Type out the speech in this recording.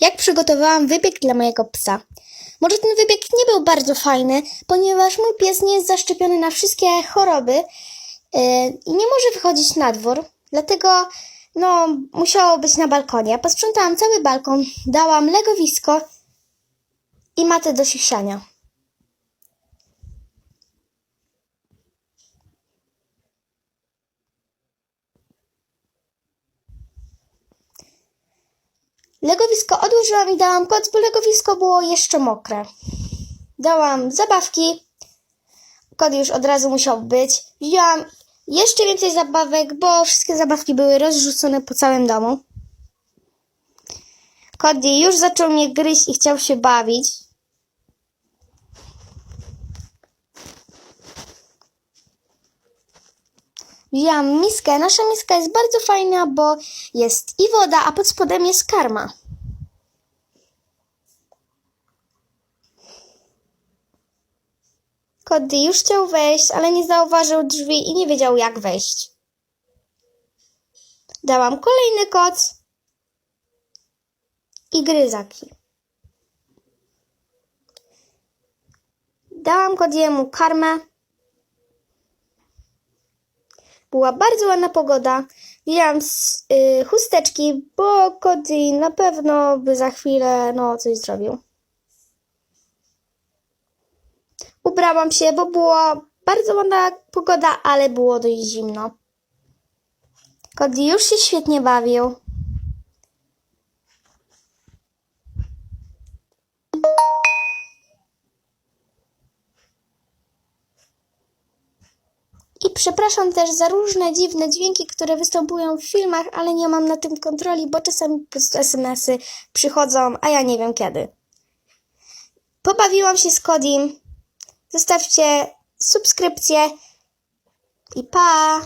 Jak przygotowałam wybieg dla mojego psa. Może ten wybieg nie był bardzo fajny, ponieważ mój pies nie jest zaszczepiony na wszystkie choroby yy, i nie może wychodzić na dwór. Dlatego no, musiało być na balkonie. Posprzątałam cały balkon, dałam legowisko i matę do siusiania. Legowisko odłożyłam i dałam koc, bo legowisko było jeszcze mokre. Dałam zabawki. Kod już od razu musiał być. Wzięłam jeszcze więcej zabawek, bo wszystkie zabawki były rozrzucone po całym domu. Cody już zaczął mnie gryźć i chciał się bawić. Wzięłam miskę. Nasza miska jest bardzo fajna, bo jest i woda, a pod spodem jest karma. Cody już chciał wejść, ale nie zauważył drzwi i nie wiedział jak wejść. Dałam kolejny koc i gryzaki. Dałam Cody'emu karmę. Była bardzo ładna pogoda. Wzięłam s- y, chusteczki, bo Cody na pewno by za chwilę no, coś zrobił. Ubrałam się, bo była bardzo ładna pogoda, ale było dość zimno. Cody już się świetnie bawił. I przepraszam też za różne dziwne dźwięki, które występują w filmach, ale nie mam na tym kontroli, bo czasami po prostu SMS-y przychodzą, a ja nie wiem kiedy. Pobawiłam się z Kodim. Zostawcie subskrypcję i pa!